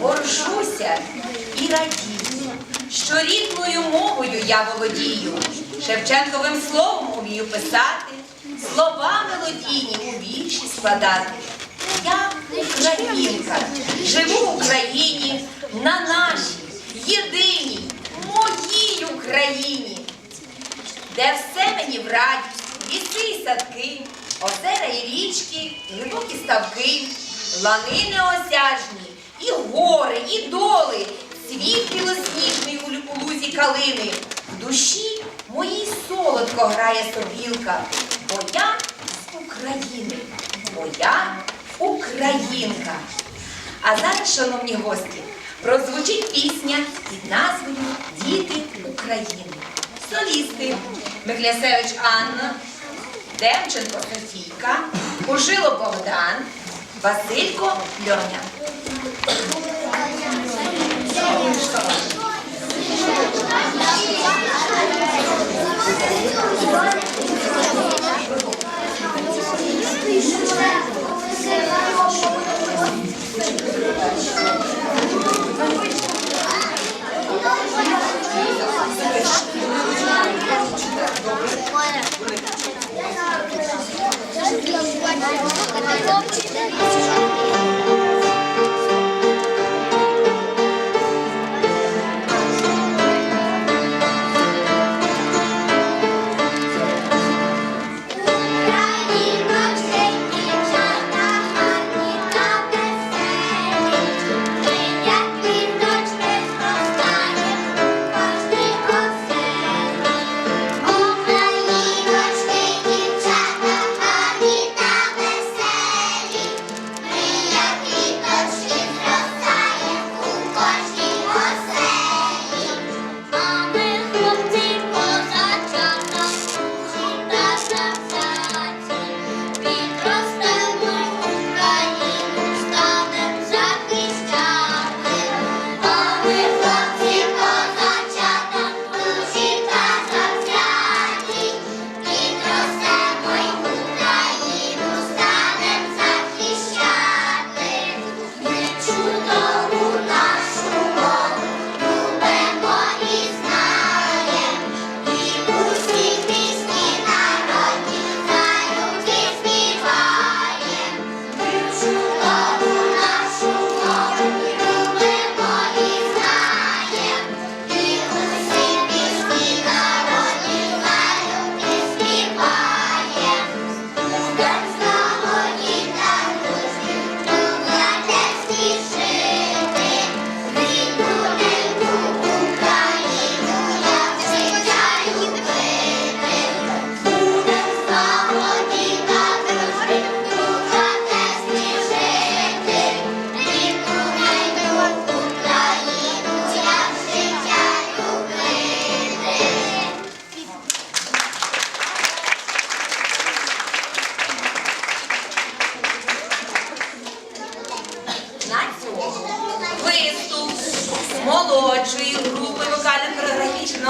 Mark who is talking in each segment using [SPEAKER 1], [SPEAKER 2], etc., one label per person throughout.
[SPEAKER 1] горжуся і радію, що рідною мовою я володію, Шевченковим словом умію писати, слова мелодійні у вірші складати. Я українка, живу в Україні на нашій, єдиній, моїй Україні де все мені в радість, ліси і садки, озера і річки, глибокі ставки, лани неосяжні, і гори, і доли, світ білосніжний у лузі калини. В душі моїй солодко грає сопілка, бо я з України, бо я українка. А зараз, шановні гості, прозвучить пісня під назвою Діти України. Солісти Михлясевич Анна, Демченко Софійка, Пожило Богдан, Василько Льоня.
[SPEAKER 2] Україночки,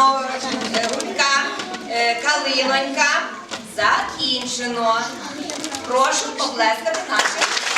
[SPEAKER 1] гуртка е, Калинонька закінчено. Прошу поплескати наших.